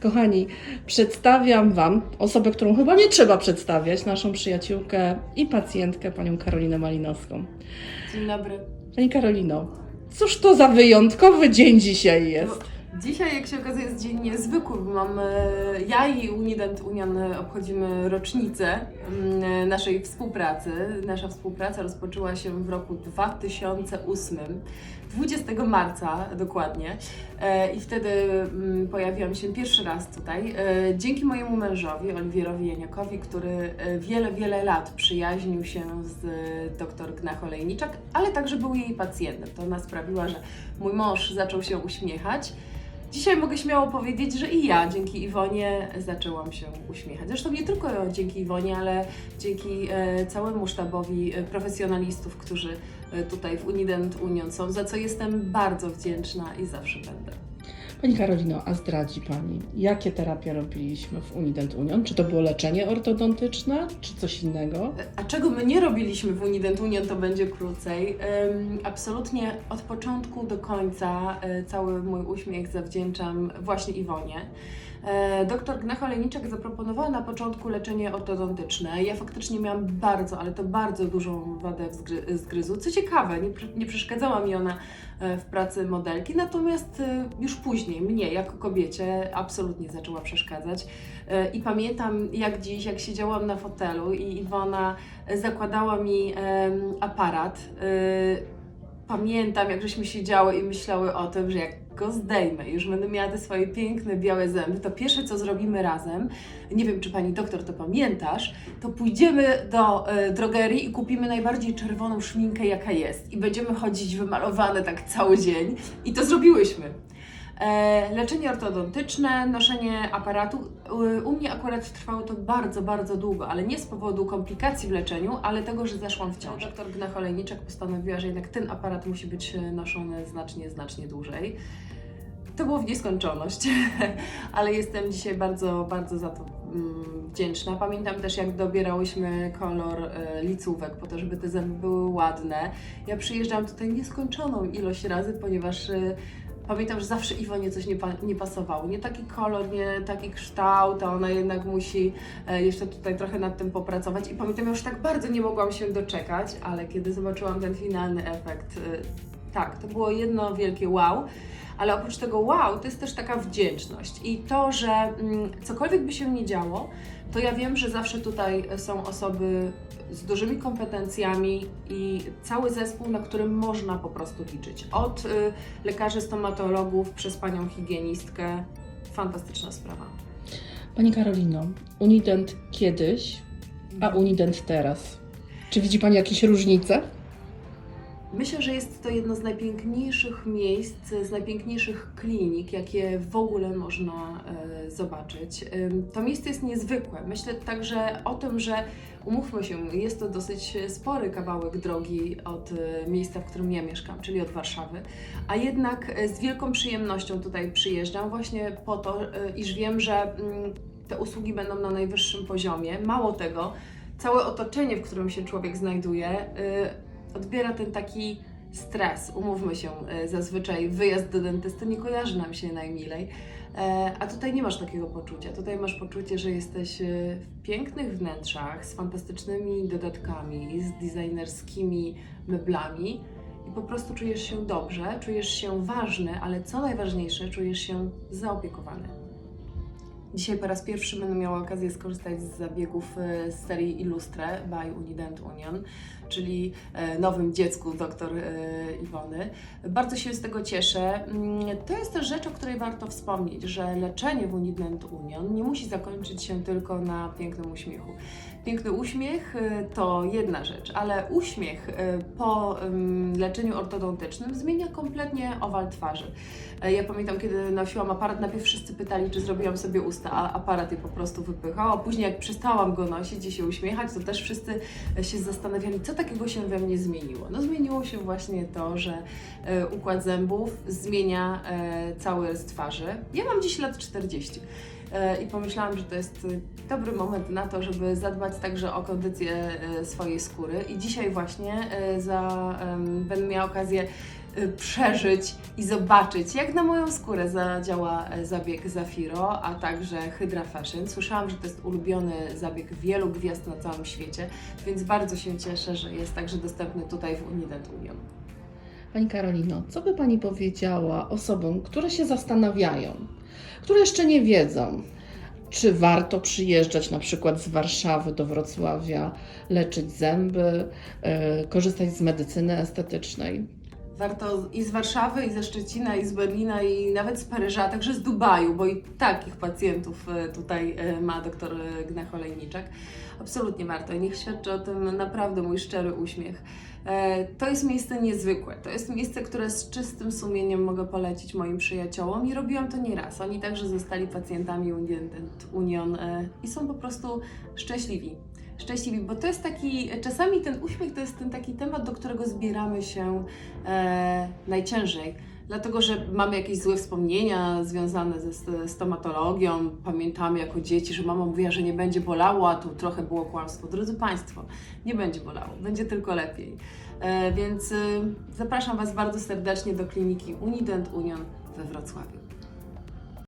Kochani, przedstawiam Wam osobę, którą chyba nie trzeba przedstawiać, naszą przyjaciółkę i pacjentkę, panią Karolinę Malinowską. Dzień dobry. Pani Karolino, cóż to za wyjątkowy dzień dzisiaj jest? Dzisiaj, jak się okazuje, jest dzień niezwykły, bo mamy, ja i Unident Union obchodzimy rocznicę mm, naszej współpracy. Nasza współpraca rozpoczęła się w roku 2008, 20 marca dokładnie. E, I wtedy mm, pojawiłam się pierwszy raz tutaj. E, Dzięki mojemu mężowi, Oliwierowi Janiakowi, który e, wiele, wiele lat przyjaźnił się z dr Gnach-Olejniczak, ale także był jej pacjentem. To ona sprawiła, że mój mąż zaczął się uśmiechać. Dzisiaj mogę śmiało powiedzieć, że i ja dzięki Iwonie zaczęłam się uśmiechać. Zresztą nie tylko dzięki Iwonie, ale dzięki e, całemu sztabowi e, profesjonalistów, którzy e, tutaj w Unident Union są, za co jestem bardzo wdzięczna i zawsze będę. Pani Karolino, a zdradzi Pani, jakie terapie robiliśmy w Unident Union? Czy to było leczenie ortodontyczne, czy coś innego? A czego my nie robiliśmy w Unident Union, to będzie krócej. Absolutnie od początku do końca y, cały mój uśmiech zawdzięczam właśnie Iwonie. E, Doktor Gnach-Olejniczak zaproponowała na początku leczenie ortodontyczne. Ja faktycznie miałam bardzo, ale to bardzo dużą wadę zgry- zgryzu. Co ciekawe, nie, nie przeszkadzała mi ona e, w pracy modelki, natomiast e, już później mnie, jako kobiecie, absolutnie zaczęła przeszkadzać. I pamiętam jak dziś, jak siedziałam na fotelu i Iwona zakładała mi aparat. Pamiętam, jak żeśmy siedziały i myślały o tym, że jak go zdejmę, już będę miała te swoje piękne, białe zęby, to pierwsze, co zrobimy razem, nie wiem, czy pani doktor to pamiętasz, to pójdziemy do e, drogerii i kupimy najbardziej czerwoną szminkę, jaka jest. I będziemy chodzić wymalowane tak cały dzień. I to zrobiłyśmy. E, leczenie ortodontyczne, noszenie aparatu. U, mnie akurat trwało to bardzo, bardzo długo, ale nie z powodu komplikacji w leczeniu, ale tego, że zaszłam w ciążę. Doktor Gnach-Olejniczak postanowiła, że jednak ten aparat musi być e, noszony znacznie, znacznie dłużej. To było w nieskończoność, ale jestem dzisiaj bardzo, bardzo za to mm, wdzięczna. Pamiętam też, jak dobierałyśmy kolor e, licówek po to, żeby te zęby były ładne. Ja przyjeżdżam tutaj nieskończoną ilość razy, ponieważ pamiętam, że zawsze Iwonie coś nie, pa- nie pasowało. Nie taki kolor, nie taki kształt, a ona jednak musi e, jeszcze tutaj trochę nad tym popracować. I pamiętam, już tak bardzo nie mogłam się doczekać, ale kiedy zobaczyłam ten finalny efekt, e, tak, to było jedno wielkie wow. Ale oprócz tego wow, to jest też taka wdzięczność i to, że mm, cokolwiek by się nie działo, to ja wiem, że zawsze tutaj są osoby z dużymi kompetencjami i cały zespół, na którym można po prostu liczyć. Od y, lekarzy stomatologów przez panią higienistkę. Fantastyczna sprawa. Pani Karolino, Unident kiedyś, a Unident teraz. Czy widzi Pani jakieś różnice? Myślę, że jest to jedno z najpiękniejszych miejsc, z najpiękniejszych klinik, jakie w ogóle można e, zobaczyć. To miejsce jest niezwykłe. Myślę także o tym, że umówmy się, jest to dosyć spory kawałek drogi od e, miejsca, w którym ja mieszkam, czyli od Warszawy, a jednak e, z wielką przyjemnością tutaj przyjeżdżam właśnie po to, iż wiem, że mm, te usługi będą na najwyższym poziomie. Mało tego, całe otoczenie, w którym się człowiek znajduje, odbiera ten taki stres. Umówmy się, y, zazwyczaj wyjazd do dentysty nie kojarzy nam się najmilej, E, a tutaj nie masz takiego poczucia. Tutaj masz poczucie, że jesteś y, w pięknych wnętrzach, z fantastycznymi dodatkami, z designerskimi meblami i po prostu czujesz się dobrze, czujesz się ważny, ale co najważniejsze, czujesz się zaopiekowany. Dzisiaj po raz pierwszy będę miała okazję skorzystać z zabiegów e, z serii Illustre by Unident Union, czyli e, nowym dziecku dr e, Iwony. Bardzo się z tego cieszę. Mm, To jest też rzecz, o której warto wspomnieć, że leczenie w Unident Union nie musi zakończyć się tylko na pięknym uśmiechu. Piękny uśmiech to jedna rzecz, ale uśmiech po leczeniu ortodontycznym zmienia kompletnie owal twarzy. Ja pamiętam, kiedy nosiłam aparat, najpierw wszyscy pytali, czy zrobiłam sobie usta, a aparat je po prostu wypychał, a później jak przestałam go nosić i się uśmiechać, to też wszyscy się zastanawiali, co takiego się we mnie zmieniło. No zmieniło się właśnie to, że e, układ zębów zmienia e, cały rys twarzy. Ja mam dziś lat 40. E, I pomyślałam, że to jest e, dobry moment na to, żeby zadbać także o kondycję e, swojej skóry. I dzisiaj właśnie e, za, będę miała okazję y, przeżyć i zobaczyć, jak na moją skórę zadziała zabieg Zafiro, a także Hydra Fashion. Słyszałam, że to jest ulubiony zabieg wielu gwiazd na całym świecie, więc bardzo się cieszę, że jest także dostępny tutaj w Union. Pani Karolino, co by Pani powiedziała osobom, które się zastanawiają, które jeszcze nie wiedzą, czy warto przyjeżdżać na przykład z Warszawy do Wrocławia, leczyć zęby, e, korzystać z medycyny estetycznej? Warto i z Warszawy, i ze Szczecina, i z Berlina, i nawet z Paryża, a także z Dubaju, bo i takich pacjentów e, tutaj e, ma doktor e, Gnach Olejniczak. Absolutnie warto i niech świadczy o tym naprawdę mój szczery uśmiech. To jest miejsce niezwykłe. To jest miejsce, które z czystym sumieniem mogę polecić moim przyjaciołom i robiłam to nieraz. Oni także zostali pacjentami Union i są po prostu szczęśliwi szczęśliwi, bo to jest taki, czasami ten uśmiech to jest ten taki temat, do którego zbieramy się e, najciężej. Dlatego, że mamy jakieś złe wspomnienia związane ze st- stomatologią. Pamiętamy jako dzieci, że mama mówiła, że nie będzie bolało, a tu trochę było kłamstwo. Drodzy Państwo, nie będzie bolało, będzie tylko lepiej. E, więc y, zapraszam Was bardzo serdecznie do kliniki Unident Union we Wrocławiu.